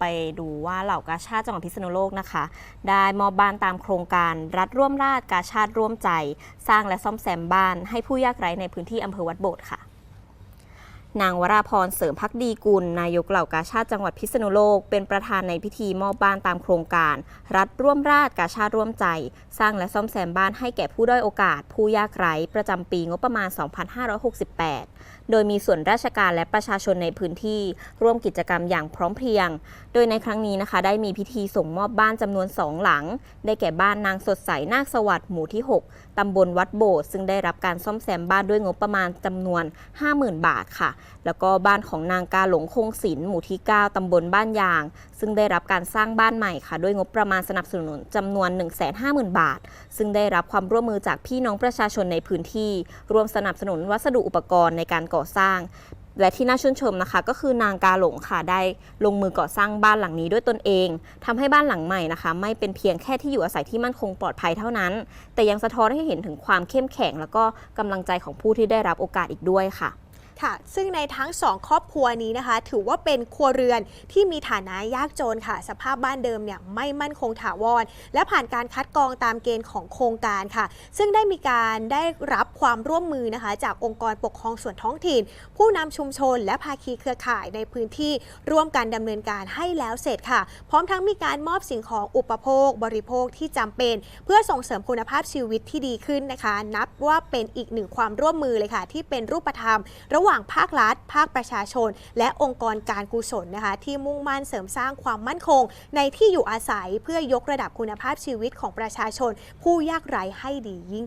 ไปดูว่าเหล่ากาชาติจังหวัดพิษณุโลกนะคะ ได้มอบบ้านตามโครงการรัฐร่วมราชกาชาติร่วมใจ สร้างและซ่อมแซมบ้านให้ผู้ยากไร้ในพื้นที่อำเภอวัดโบสถ์ค่ะ นางวราพรเสริมพักดีกุล นายกเหล่ากาชาติจังหวัดพิษณุโลก เป็นประธานในพิธีมอบบ้านตามโครงการ รัฐร่วมราชกาชาติร่วมใจ สร้างและซ่อมแซมบ้านให้แก่ผู้ด้อยโอกาส ผู้ยากไร้ประจำปีงบประมาณ 2568 โดยมีส่วนราชการและประชาชนในพื้นที่ ร่วมกิจกรรมอย่างพร้อมเพรียง โดยในครั้งนี้นะคะ ได้มีพิธีส่งมอบบ้านจำนวนสองหลัง ได้แก่บ้านนางสดใสนาคสวัสดิ์หมู่ที่ 6ตำบลวัดโบสถ์ซึ่งได้รับการซ่อมแซมบ้านด้วยงบประมาณจำนวน 50,000 บาทค่ะแล้วก็บ้านของนางกาหลงคงศิลป์หมู่ที่ 9 ตำบลบ้านยาง ซึ่งได้รับการสร้างบ้านใหม่ค่ะ ด้วยงบประมาณสนับสนุนจำนวน 150,000 บาท ซึ่งได้รับความร่วมมือจากพี่น้องประชาชนในพื้นที่ร่วมสนับสนุนวัสดุอุปกรณ์ในการก่อสร้างและที่น่าชื่นชมนะคะ ก็คือนางกาหลงค่ะได้ลงมือก่อสร้างบ้านหลังนี้ด้วยตนเองทำให้บ้านหลังใหม่นะคะ ไม่เป็นเพียงแค่ที่อยู่อาศัยที่มั่นคงปลอดภัยเท่านั้น แต่ยังสะท้อนให้เห็นถึงความเข้มแข็ง แล้วก็กำลังใจของผู้ที่ได้รับโอกาสอีกด้วยค่ะ ค่ะ ซึ่งในทั้งสองครอบครัวนี้นะคะ ถือว่าเป็นครัวเรือนที่มีฐานะยากจนค่ะ สภาพบ้านเดิมเนี่ยไม่มั่นคงถาวร และผ่านการคัดกรองตามเกณฑ์ของโครงการค่ะ ซึ่งได้มีการได้รับความร่วมมือนะคะ จากองค์กรปกครองส่วนท้องถิ่น ผู้นำชุมชน และภาคีเครือข่ายในพื้นที่ร่วมกันดำเนินการให้แล้วเสร็จค่ะ พร้อมทั้งมีการมอบสิ่งของอุปโภค บริโภคที่จำเป็น เพื่อส่งเสริมคุณภาพชีวิตที่ดีขึ้นนะคะ นับว่าเป็นอีกหนึ่งความร่วมมือเลยค่ะ ที่เป็นรูปธรรมระหว่างหว่างภาครัฐ ภาคประชาชน และองค์กรการกุศลนะคะ ที่มุ่งมั่นเสริมสร้างความมั่นคง ในที่อยู่อาศัยเพื่อยกระดับคุณภาพชีวิตของประชาชน ผู้ยากไร้ให้ดียิ่งขึ้น